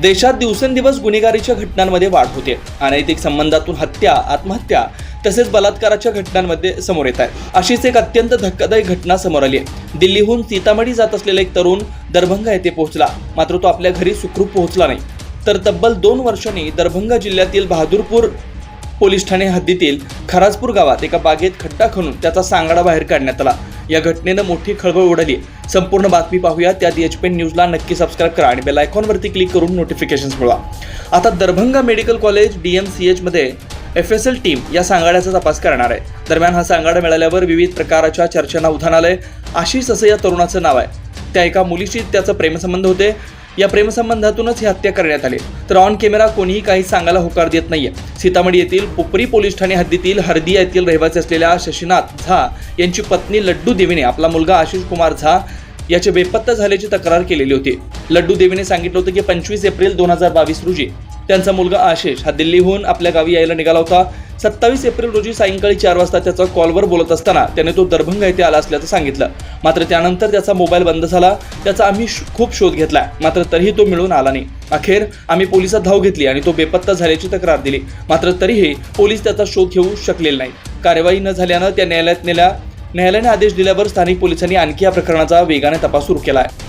देशात दिवसेंदिवस गुन्हेगारीच्या घटनांमध्ये वाढ होते. अनैतिक संबंधातून हत्या आत्महत्या तसेच बलात्काराच्या घटनांमध्ये समोर येत आहे. अशीच एक अत्यंत धक्कादायक घटना समोर आली आहे. दिल्लीहून सीतामढी जात असलेला एक तरुण दरभंगा येथे पोहोचला. मात्र तो आपल्या घरी सुखरूप पोहोचला नाही. तर तब्बल दोन वर्षांनी दरभंगा जिल्ह्यातील बहादूरपूर पोलीस ठाणे हद्दीतील खराजपूर गावात एका बागेत खड्डा खणून त्याचा सांगाडा बाहेर काढण्यात आला. या घटनेनं मोठी खळबळ उडाली. संपूर्ण बातमी पाहूया त्यात एच पेन न्यूजला नक्की सबस्क्राईब करा आणि बेल आयकॉनवरती क्लिक करून नोटिफिकेशन्स मिळवा. आता Darbhanga medical college D M C एचमध्ये F S L team या सांगाड्याचा तपास करणार आहे. दरम्यान हा सांगाडा मिळाल्यावर विविध प्रकाराच्या चर्चांना उधाण आलंय. आशिष असं या तरुणाचं नाव आहे. त्या एका मुलीशी त्याचा प्रेमसंबंध होते. या प्रेमसंबंधातूनच ही हत्या करण्यात आली. तर ऑन कॅमेरा कोणीही काही सांगायला होकार देत नाहीये. सीतामढी येथील पुपरी पोलीस ठाणे हद्दीतील हर्दिया येथील रहिवासी असलेल्या शशीनाथ झा यांची पत्नी लड्डू देवीने आपला मुलगा आशिष कुमार झा याचे बेपत्ता झाल्याची तक्रार केलेली होती. लड्डू देवीने सांगितलं होतं की पंचवीस एप्रिल दोन हजार बावीस रोजी त्यांचा मुलगा आशिष हा दिल्लीहून आपल्या गावी यायला निघाला होता. सत्तावीस एप्रिल रोजी सायंकाळी चार वाजता त्याचा कॉलवर बोलत असताना त्याने तो दरभंगा येथे आला असल्याचं सांगितलं. मात्र त्यानंतर त्याचा मोबाईल बंद झाला. त्याचा आम्ही खूप शोध घेतला. मात्र तरीही तो मिळून आला नाही. अखेर आम्ही पोलिसात धाव घेतली आणि तो बेपत्ता झाल्याची तक्रार दिली. मात्र तरीही पोलीस त्याचा शोध घेऊ शकलेले नाही कार्यवाही न झाल्यानं त्या न्यायालयात नेल्या न्यायालयाने आदेश दिल्यावर स्थानिक पोलिसांनी आणखी या प्रकरणाचा वेगाने तपास सुरू केला आहे